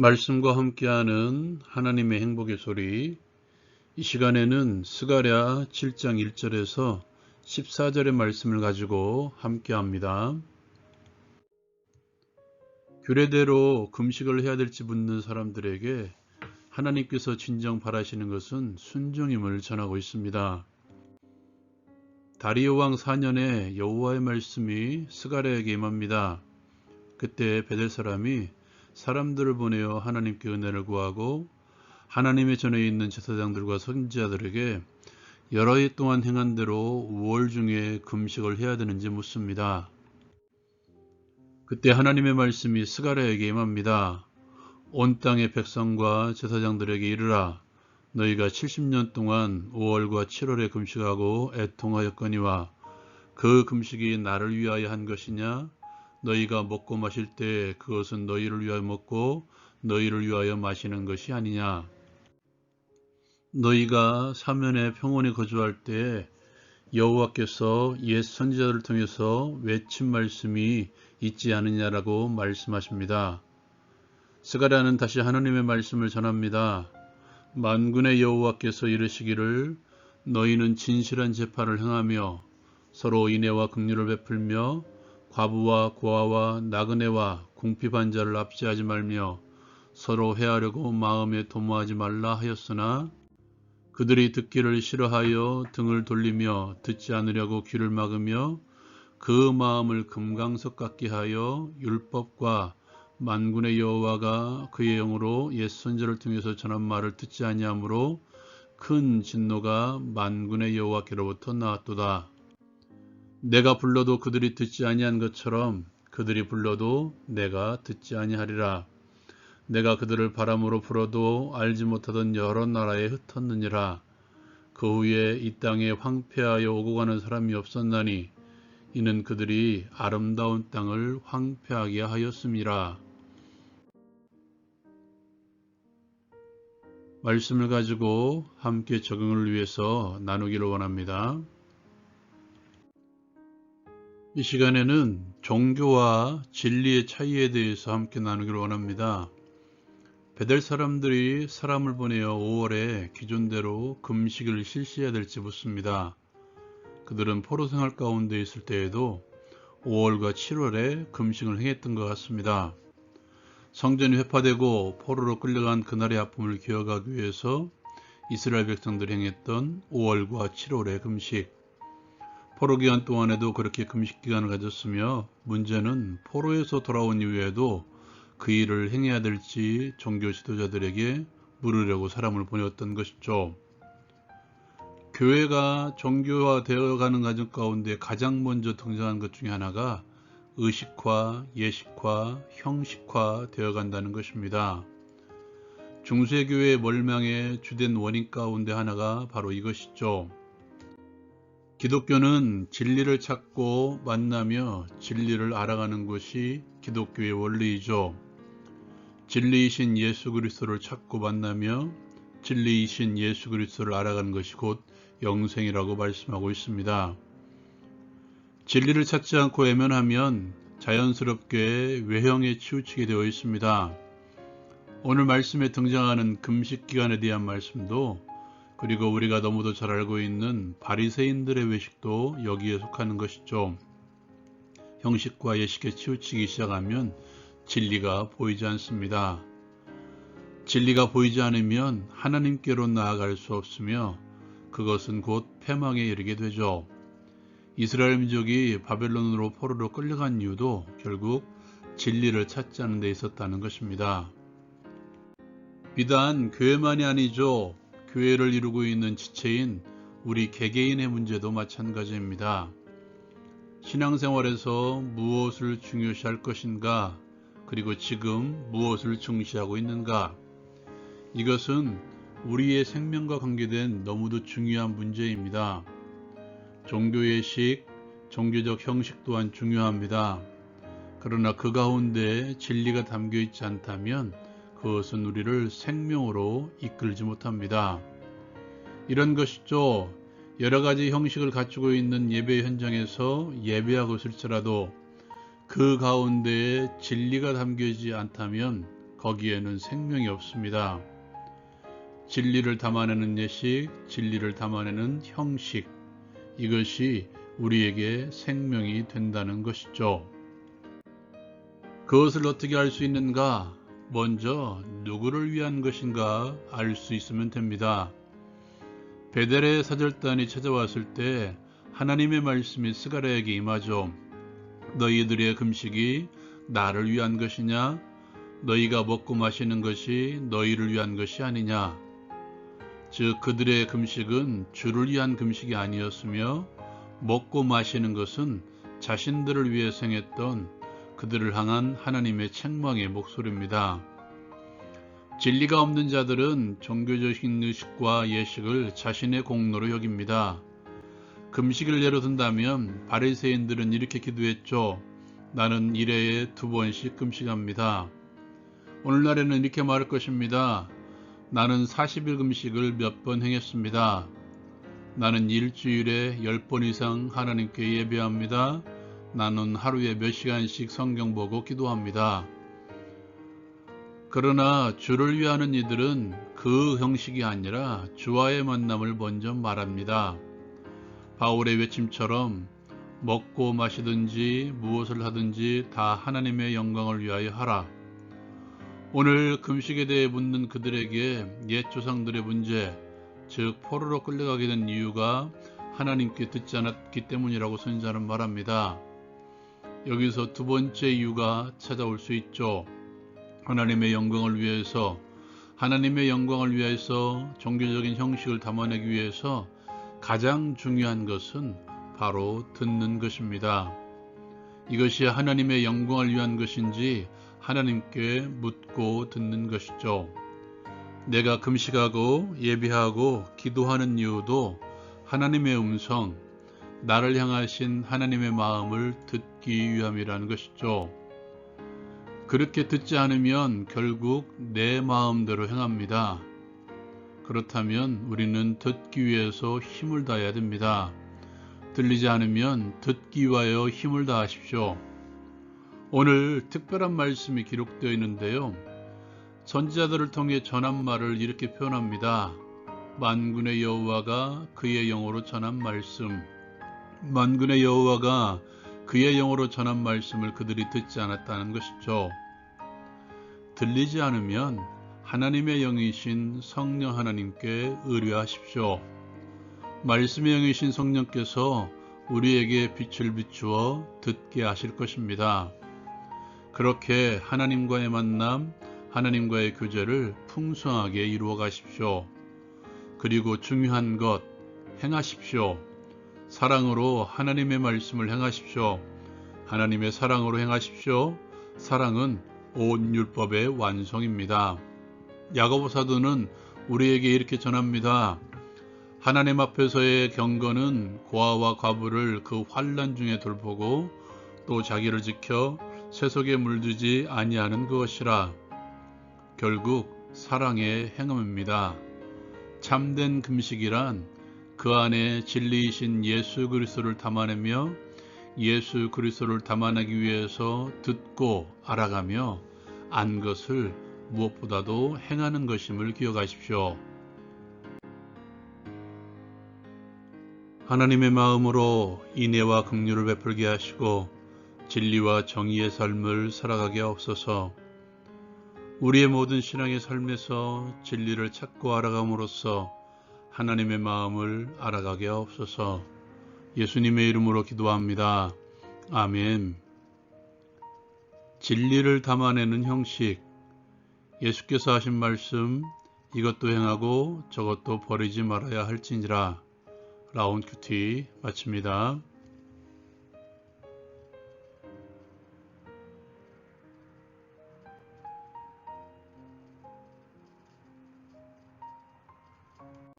말씀과 함께하는 하나님의 행복의 소리 이 시간에는 스가랴 7장 1절에서 14절의 말씀을 가지고 함께합니다. 규례대로 금식을 해야 될지 묻는 사람들에게 하나님께서 진정 바라시는 것은 순종임을 전하고 있습니다. 다리오 왕 4년에 여호와의 말씀이 스가랴에게 임합니다. 그때 베델 사람이 사람들을 보내어 하나님께 은혜를 구하고 하나님의 전에 있는 제사장들과 선지자들에게 여러 해 동안 행한 대로 5월 중에 금식을 해야 되는지 묻습니다. 그때 하나님의 말씀이 스가랴에게 임합니다. 온 땅의 백성과 제사장들에게 이르라 너희가 70년 동안 5월과 7월에 금식하고 애통하였거니와 그 금식이 나를 위하여 한 것이냐 너희가 먹고 마실 때 그것은 너희를 위하여 먹고 너희를 위하여 마시는 것이 아니냐. 너희가 사면에 평온히 거주할 때 여호와께서 옛 선지자들을 통해서 외친 말씀이 있지 않느냐라고 말씀하십니다. 스가랴는 다시 하나님의 말씀을 전합니다. 만군의 여호와께서 이르시기를 너희는 진실한 재판을 행하며 서로 인애와 긍휼을 베풀며 과부와 고아와 나그네와 궁핍한 자를 압제하지 말며 서로 해하려고 마음에 도모하지 말라 하였으나 그들이 듣기를 싫어하여 등을 돌리며 듣지 않으려고 귀를 막으며 그 마음을 금강석 같게 하여 율법과 만군의 여호와가 그의 영으로 옛 선지를 통해서 전한 말을 듣지 아니하므로 큰 진노가 만군의 여호와께로부터 나왔도다. 내가 불러도 그들이 듣지 아니한 것처럼 그들이 불러도 내가 듣지 아니하리라. 내가 그들을 바람으로 불어도 알지 못하던 여러 나라에 흩었느니라. 그 후에 이 땅에 황폐하여 오고 가는 사람이 없었나니 이는 그들이 아름다운 땅을 황폐하게 하였음이라. 말씀을 가지고 함께 적응을 위해서 나누기를 원합니다. 이 시간에는 종교와 진리의 차이에 대해서 함께 나누기를 원합니다. 베델 사람들이 사람을 보내어 5월에 기존대로 금식을 실시해야 될지 묻습니다. 그들은 포로 생활 가운데 있을 때에도 5월과 7월에 금식을 행했던 것 같습니다. 성전이 회파되고 포로로 끌려간 그날의 아픔을 기억하기 위해서 이스라엘 백성들이 행했던 5월과 7월의 금식 포로 기간 동안에도 그렇게 금식 기간을 가졌으며 문제는 포로에서 돌아온 이후에도 그 일을 행해야 될지 종교 지도자들에게 물으려고 사람을 보냈던 것이죠. 교회가 종교화 되어 가는 과정 가운데 가장 먼저 등장한 것 중에 하나가 의식화, 예식화, 형식화 되어 간다는 것입니다. 중세교회의 멀망의 주된 원인 가운데 하나가 바로 이것이죠. 기독교는 진리를 찾고 만나며 진리를 알아가는 것이 기독교의 원리이죠. 진리이신 예수 그리스도를 찾고 만나며 진리이신 예수 그리스도를 알아가는 것이 곧 영생이라고 말씀하고 있습니다. 진리를 찾지 않고 외면하면 자연스럽게 외형에 치우치게 되어 있습니다. 오늘 말씀에 등장하는 금식 기간에 대한 말씀도 그리고 우리가 너무도 잘 알고 있는 바리새인들의 외식도 여기에 속하는 것이죠. 형식과 예식에 치우치기 시작하면 진리가 보이지 않습니다. 진리가 보이지 않으면 하나님께로 나아갈 수 없으며 그것은 곧 패망에 이르게 되죠. 이스라엘 민족이 바벨론으로 포로로 끌려간 이유도 결국 진리를 찾지 않은 데 있었다는 것입니다. 비단 교회만이 아니죠. 교회를 이루고 있는 지체인 우리 개개인의 문제도 마찬가지입니다. 신앙생활에서 무엇을 중요시할 것인가, 그리고 지금 무엇을 중시하고 있는가, 이것은 우리의 생명과 관계된 너무도 중요한 문제입니다. 종교의식, 종교적 형식 또한 중요합니다. 그러나 그 가운데 진리가 담겨 있지 않다면 그것은 우리를 생명으로 이끌지 못합니다. 이런 것이죠. 여러 가지 형식을 갖추고 있는 예배 현장에서 예배하고 있을지라도 그 가운데에 진리가 담겨지지 않다면 거기에는 생명이 없습니다. 진리를 담아내는 예식, 진리를 담아내는 형식, 이것이 우리에게 생명이 된다는 것이죠. 그것을 어떻게 알 수 있는가? 먼저 누구를 위한 것인가 알 수 있으면 됩니다. 베델의 사절단이 찾아왔을 때 하나님의 말씀이 스가랴에게 임하죠. 너희들의 금식이 나를 위한 것이냐? 너희가 먹고 마시는 것이 너희를 위한 것이 아니냐? 즉 그들의 금식은 주를 위한 금식이 아니었으며 먹고 마시는 것은 자신들을 위해 생했던 그들을 향한 하나님의 책망의 목소리입니다. 진리가 없는 자들은 종교적인 의식과 예식을 자신의 공로로 여깁니다. 금식을 예로 든다면 바리새인들은 이렇게 기도했죠. 나는 일회에 두 번씩 금식합니다. 오늘날에는 이렇게 말할 것입니다. 나는 40일 금식을 몇 번 행했습니다. 나는 일주일에 10번 이상 하나님께 예배합니다. 나는 하루에 몇 시간씩 성경 보고 기도합니다. 그러나 주를 위하는 이들은 그 형식이 아니라 주와의 만남을 먼저 말합니다. 바울의 외침처럼 먹고 마시든지 무엇을 하든지 다 하나님의 영광을 위하여 하라. 오늘 금식에 대해 묻는 그들에게 옛 조상들의 문제, 즉 포로로 끌려가게 된 이유가 하나님께 듣지 않았기 때문이라고 선지자는 말합니다. 여기서 두 번째 이유가 찾아올 수 있죠. 하나님의 영광을 위해서 하나님의 영광을 위해서 종교적인 형식을 담아내기 위해서 가장 중요한 것은 바로 듣는 것입니다. 이것이 하나님의 영광을 위한 것인지 하나님께 묻고 듣는 것이죠. 내가 금식하고 예비하고 기도하는 이유도 하나님의 음성, 나를 향하신 하나님의 마음을 듣기 위함이라는 것이죠. 그렇게 듣지 않으면 결국 내 마음대로 행합니다. 그렇다면 우리는 듣기 위해서 힘을 다해야 됩니다. 들리지 않으면 듣기 위하여 힘을 다하십시오. 오늘 특별한 말씀이 기록되어 있는데요. 선지자들을 통해 전한 말을 이렇게 표현합니다. 만군의 여호와가 그의 영어로 전한 말씀. 만군의 여호와가 그의 영어로 전한 말씀을 그들이 듣지 않았다는 것이죠. 들리지 않으면 하나님의 영이신 성령 하나님께 의뢰하십시오. 말씀의 영이신 성령께서 우리에게 빛을 비추어 듣게 하실 것입니다. 그렇게 하나님과의 만남, 하나님과의 교제를 풍성하게 이루어 가십시오. 그리고 중요한 것, 행하십시오. 사랑으로 하나님의 말씀을 행하십시오. 하나님의 사랑으로 행하십시오. 사랑은 온 율법의 완성입니다. 야고보 사도는 우리에게 이렇게 전합니다. 하나님 앞에서의 경건은 고아와 과부를 그 환란 중에 돌보고 또 자기를 지켜 세속에 물들지 아니하는 것이라. 결국 사랑의 행함입니다. 참된 금식이란 그 안에 진리이신 예수 그리스도를 담아내며 예수 그리스도를 담아내기 위해서 듣고 알아가며 안 것을 무엇보다도 행하는 것임을 기억하십시오. 하나님의 마음으로 인애와 긍휼을 베풀게 하시고 진리와 정의의 삶을 살아가게 하옵소서. 우리의 모든 신앙의 삶에서 진리를 찾고 알아감으로써 하나님의 마음을 알아가게 하옵소서. 예수님의 이름으로 기도합니다. 아멘. 진리를 담아내는 형식. 예수께서 하신 말씀, 이것도 행하고 저것도 버리지 말아야 할지니라. 라운 큐티 마칩니다.